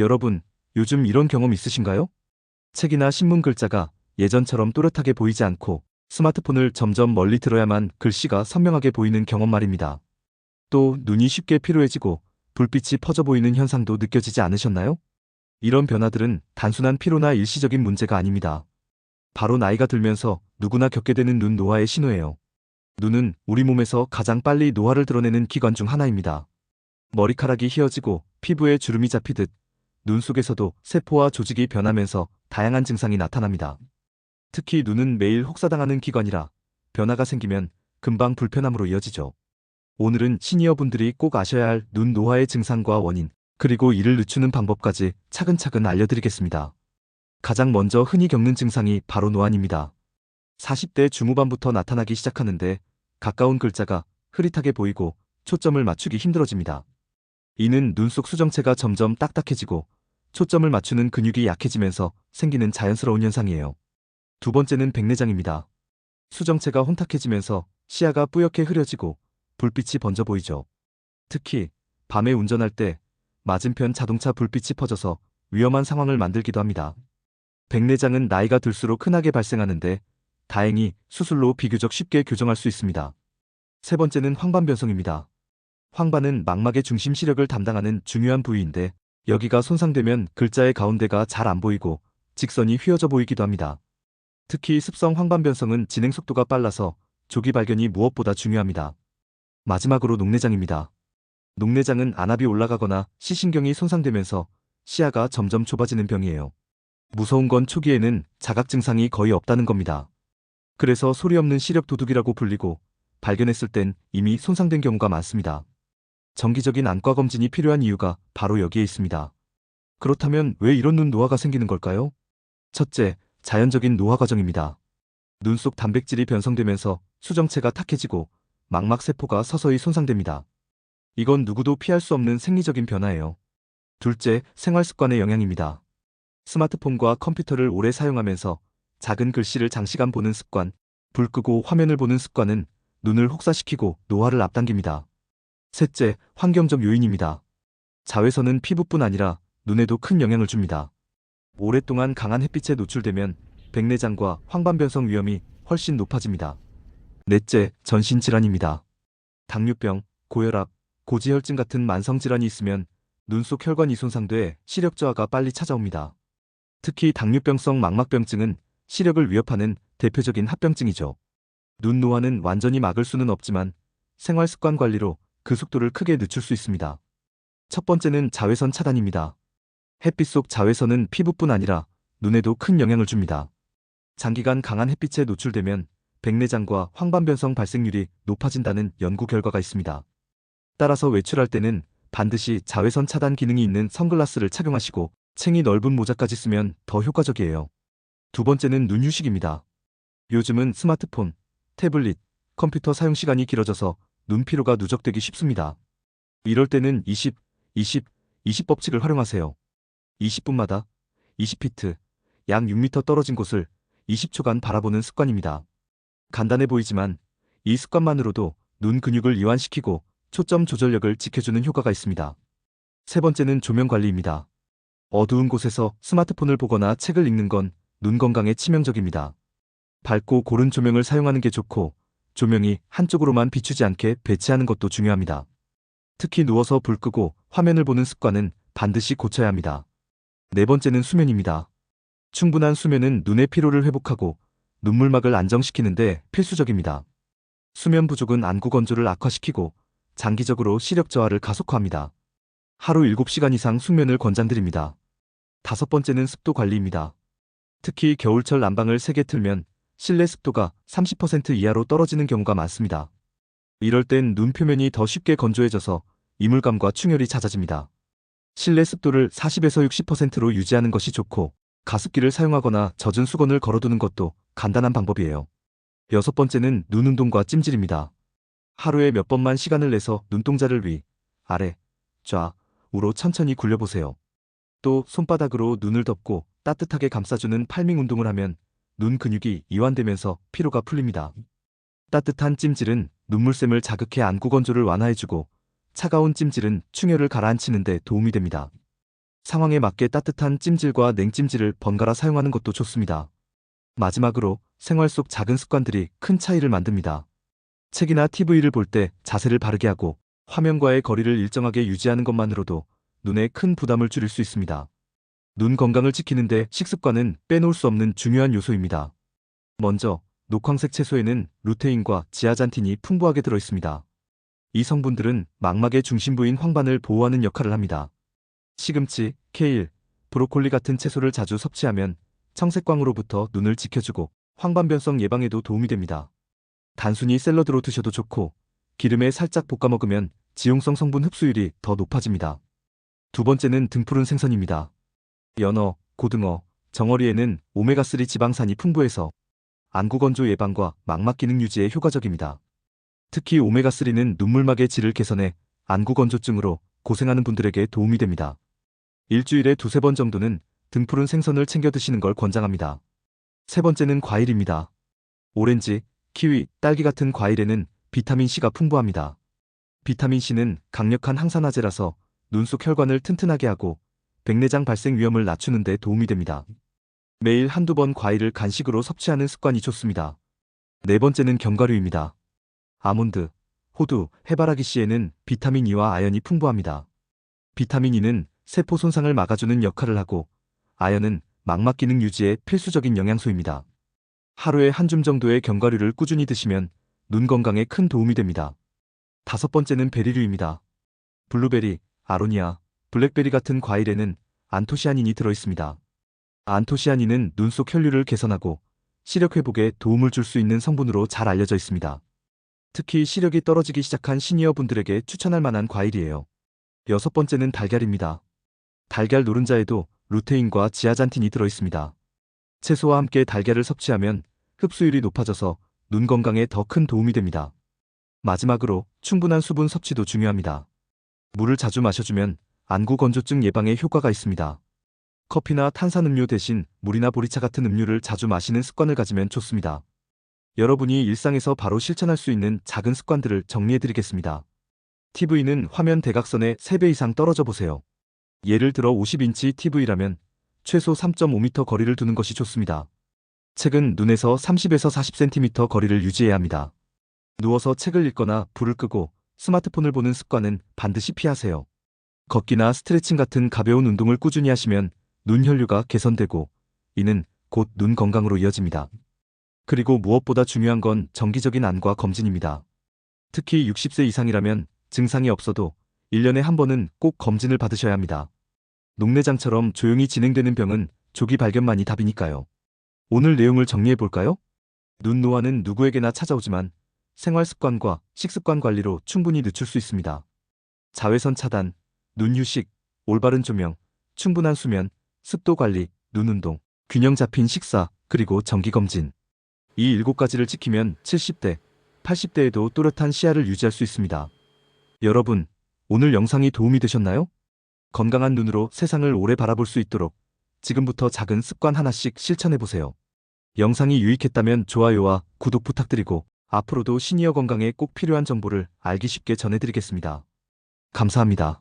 여러분, 요즘 이런 경험 있으신가요? 책이나 신문 글자가 예전처럼 또렷하게 보이지 않고 스마트폰을 점점 멀리 들어야만 글씨가 선명하게 보이는 경험 말입니다. 또 눈이 쉽게 피로해지고 불빛이 퍼져 보이는 현상도 느껴지지 않으셨나요? 이런 변화들은 단순한 피로나 일시적인 문제가 아닙니다. 바로 나이가 들면서 누구나 겪게 되는 눈 노화의 신호예요. 눈은 우리 몸에서 가장 빨리 노화를 드러내는 기관 중 하나입니다. 머리카락이 휘어지고 피부에 주름이 잡히듯 눈 속에서도 세포와 조직이 변하면서 다양한 증상이 나타납니다. 특히 눈은 매일 혹사당하는 기관이라 변화가 생기면 금방 불편함으로 이어지죠. 오늘은 시니어분들이 꼭 아셔야 할 눈 노화의 증상과 원인, 그리고 이를 늦추는 방법까지 차근차근 알려드리겠습니다. 가장 먼저 흔히 겪는 증상이 바로 노안입니다. 40대 중후반부터 나타나기 시작하는데 가까운 글자가 흐릿하게 보이고 초점을 맞추기 힘들어집니다. 이는 눈 속 수정체가 점점 딱딱해지고 초점을 맞추는 근육이 약해지면서 생기는 자연스러운 현상이에요. 두 번째는 백내장입니다. 수정체가 혼탁해지면서 시야가 뿌옇게 흐려지고 불빛이 번져 보이죠. 특히 밤에 운전할 때 맞은편 자동차 불빛이 퍼져서 위험한 상황을 만들기도 합니다. 백내장은 나이가 들수록 흔하게 발생하는데 다행히 수술로 비교적 쉽게 교정할 수 있습니다. 세 번째는 황반변성입니다. 황반은 망막의 중심 시력을 담당하는 중요한 부위인데 여기가 손상되면 글자의 가운데가 잘 안 보이고 직선이 휘어져 보이기도 합니다. 특히 습성 황반 변성은 진행 속도가 빨라서 조기 발견이 무엇보다 중요합니다. 마지막으로 녹내장입니다. 녹내장은 안압이 올라가거나 시신경이 손상되면서 시야가 점점 좁아지는 병이에요. 무서운 건 초기에는 자각 증상이 거의 없다는 겁니다. 그래서 소리 없는 시력 도둑이라고 불리고 발견했을 땐 이미 손상된 경우가 많습니다. 정기적인 안과 검진이 필요한 이유가 바로 여기에 있습니다. 그렇다면 왜 이런 눈 노화가 생기는 걸까요? 첫째, 자연적인 노화 과정입니다. 눈 속 단백질이 변성되면서 수정체가 탁해지고 망막 세포가 서서히 손상됩니다. 이건 누구도 피할 수 없는 생리적인 변화예요. 둘째, 생활 습관의 영향입니다. 스마트폰과 컴퓨터를 오래 사용하면서 작은 글씨를 장시간 보는 습관, 불 끄고 화면을 보는 습관은 눈을 혹사시키고 노화를 앞당깁니다. 셋째, 환경적 요인입니다. 자외선은 피부뿐 아니라 눈에도 큰 영향을 줍니다. 오랫동안 강한 햇빛에 노출되면 백내장과 황반변성 위험이 훨씬 높아집니다. 넷째, 전신 질환입니다. 당뇨병, 고혈압, 고지혈증 같은 만성 질환이 있으면 눈 속 혈관이 손상돼 시력 저하가 빨리 찾아옵니다. 특히 당뇨병성 망막병증은 시력을 위협하는 대표적인 합병증이죠. 눈 노화는 완전히 막을 수는 없지만 생활 습관 관리로 그 속도를 크게 늦출 수 있습니다. 첫 번째는 자외선 차단입니다. 햇빛 속 자외선은 피부뿐 아니라 눈에도 큰 영향을 줍니다. 장기간 강한 햇빛에 노출되면 백내장과 황반변성 발생률이 높아진다는 연구 결과가 있습니다. 따라서 외출할 때는 반드시 자외선 차단 기능이 있는 선글라스를 착용하시고 챙이 넓은 모자까지 쓰면 더 효과적이에요. 두 번째는 눈 휴식입니다. 요즘은 스마트폰, 태블릿, 컴퓨터 사용 시간이 길어져서 눈 피로가 누적되기 쉽습니다. 이럴 때는 20, 20, 20 법칙을 활용하세요. 20분마다 20피트, 약 6m 떨어진 곳을 20초간 바라보는 습관입니다. 간단해 보이지만 이 습관만으로도 눈 근육을 이완시키고 초점 조절력을 지켜주는 효과가 있습니다. 세 번째는 조명 관리입니다. 어두운 곳에서 스마트폰을 보거나 책을 읽는 건 눈 건강에 치명적입니다. 밝고 고른 조명을 사용하는 게 좋고 조명이 한쪽으로만 비추지 않게 배치하는 것도 중요합니다. 특히 누워서 불 끄고 화면을 보는 습관은 반드시 고쳐야 합니다. 네 번째는 수면입니다. 충분한 수면은 눈의 피로를 회복하고 눈물막을 안정시키는데 필수적입니다. 수면 부족은 안구 건조를 악화시키고 장기적으로 시력 저하를 가속화합니다. 하루 7시간 이상 숙면을 권장드립니다. 다섯 번째는 습도 관리입니다. 특히 겨울철 난방을 세게 틀면 실내 습도가 30% 이하로 떨어지는 경우가 많습니다. 이럴 땐 눈 표면이 더 쉽게 건조해져서 이물감과 충혈이 잦아집니다. 실내 습도를 40에서 60%로 유지하는 것이 좋고 가습기를 사용하거나 젖은 수건을 걸어두는 것도 간단한 방법이에요. 여섯 번째는 눈 운동과 찜질입니다. 하루에 몇 번만 시간을 내서 눈동자를 위, 아래, 좌, 우로 천천히 굴려보세요. 또 손바닥으로 눈을 덮고 따뜻하게 감싸주는 팔밍 운동을 하면 눈 근육이 이완되면서 피로가 풀립니다. 따뜻한 찜질은 눈물샘을 자극해 안구 건조를 완화해주고 차가운 찜질은 충혈을 가라앉히는 데 도움이 됩니다. 상황에 맞게 따뜻한 찜질과 냉찜질을 번갈아 사용하는 것도 좋습니다. 마지막으로 생활 속 작은 습관들이 큰 차이를 만듭니다. 책이나 TV를 볼 때 자세를 바르게 하고 화면과의 거리를 일정하게 유지하는 것만으로도 눈에 큰 부담을 줄일 수 있습니다. 눈 건강을 지키는데 식습관은 빼놓을 수 없는 중요한 요소입니다. 먼저 녹황색 채소에는 루테인과 지아잔틴이 풍부하게 들어 있습니다. 이 성분들은 망막의 중심부인 황반을 보호하는 역할을 합니다. 시금치, 케일, 브로콜리 같은 채소를 자주 섭취하면 청색광으로부터 눈을 지켜주고 황반변성 예방에도 도움이 됩니다. 단순히 샐러드로 드셔도 좋고 기름에 살짝 볶아 먹으면 지용성 성분 흡수율이 더 높아집니다. 두 번째는 등푸른 생선입니다. 연어, 고등어, 정어리에는 오메가3 지방산이 풍부해서 안구 건조 예방과 망막 기능 유지에 효과적입니다. 특히 오메가3는 눈물막의 질을 개선해 안구 건조증으로 고생하는 분들에게 도움이 됩니다. 일주일에 두세 번 정도는 등푸른 생선을 챙겨 드시는 걸 권장합니다. 세 번째는 과일입니다. 오렌지, 키위, 딸기 같은 과일에는 비타민C가 풍부합니다. 비타민C는 강력한 항산화제라서 눈 속 혈관을 튼튼하게 하고 백내장 발생 위험을 낮추는 데 도움이 됩니다. 매일 한두 번 과일을 간식으로 섭취하는 습관이 좋습니다. 네 번째는 견과류입니다. 아몬드, 호두, 해바라기 씨에는 비타민 E와 아연이 풍부합니다. 비타민 E는 세포 손상을 막아주는 역할을 하고 아연은 망막 기능 유지에 필수적인 영양소입니다. 하루에 한 줌 정도의 견과류를 꾸준히 드시면 눈 건강에 큰 도움이 됩니다. 다섯 번째는 베리류입니다. 블루베리, 아로니아, 블랙베리 같은 과일에는 안토시아닌이 들어 있습니다. 안토시아닌은 눈 속 혈류를 개선하고 시력 회복에 도움을 줄 수 있는 성분으로 잘 알려져 있습니다. 특히 시력이 떨어지기 시작한 시니어 분들에게 추천할 만한 과일이에요. 여섯 번째는 달걀입니다. 달걀 노른자에도 루테인과 지아잔틴이 들어 있습니다. 채소와 함께 달걀을 섭취하면 흡수율이 높아져서 눈 건강에 더 큰 도움이 됩니다. 마지막으로 충분한 수분 섭취도 중요합니다. 물을 자주 마셔주면 안구 건조증 예방에 효과가 있습니다. 커피나 탄산음료 대신 물이나 보리차 같은 음료를 자주 마시는 습관을 가지면 좋습니다. 여러분이 일상에서 바로 실천할 수 있는 작은 습관들을 정리해드리겠습니다. TV는 화면 대각선에 3배 이상 떨어져 보세요. 예를 들어 50인치 TV라면 최소 3.5m 거리를 두는 것이 좋습니다. 책은 눈에서 30에서 40cm 거리를 유지해야 합니다. 누워서 책을 읽거나 불을 끄고 스마트폰을 보는 습관은 반드시 피하세요. 걷기나 스트레칭 같은 가벼운 운동을 꾸준히 하시면 눈 혈류가 개선되고 이는 곧 눈 건강으로 이어집니다. 그리고 무엇보다 중요한 건 정기적인 안과 검진입니다. 특히 60세 이상이라면 증상이 없어도 1년에 한 번은 꼭 검진을 받으셔야 합니다. 녹내장처럼 조용히 진행되는 병은 조기 발견만이 답이니까요. 오늘 내용을 정리해 볼까요? 눈 노화는 누구에게나 찾아오지만 생활 습관과 식습관 관리로 충분히 늦출 수 있습니다. 자외선 차단, 눈 휴식, 올바른 조명, 충분한 수면, 습도 관리, 눈 운동, 균형 잡힌 식사, 그리고 정기 검진. 이 일곱 가지를 지키면 70대, 80대에도 또렷한 시야를 유지할 수 있습니다. 여러분, 오늘 영상이 도움이 되셨나요? 건강한 눈으로 세상을 오래 바라볼 수 있도록 지금부터 작은 습관 하나씩 실천해 보세요. 영상이 유익했다면 좋아요와 구독 부탁드리고 앞으로도 시니어 건강에 꼭 필요한 정보를 알기 쉽게 전해드리겠습니다. 감사합니다.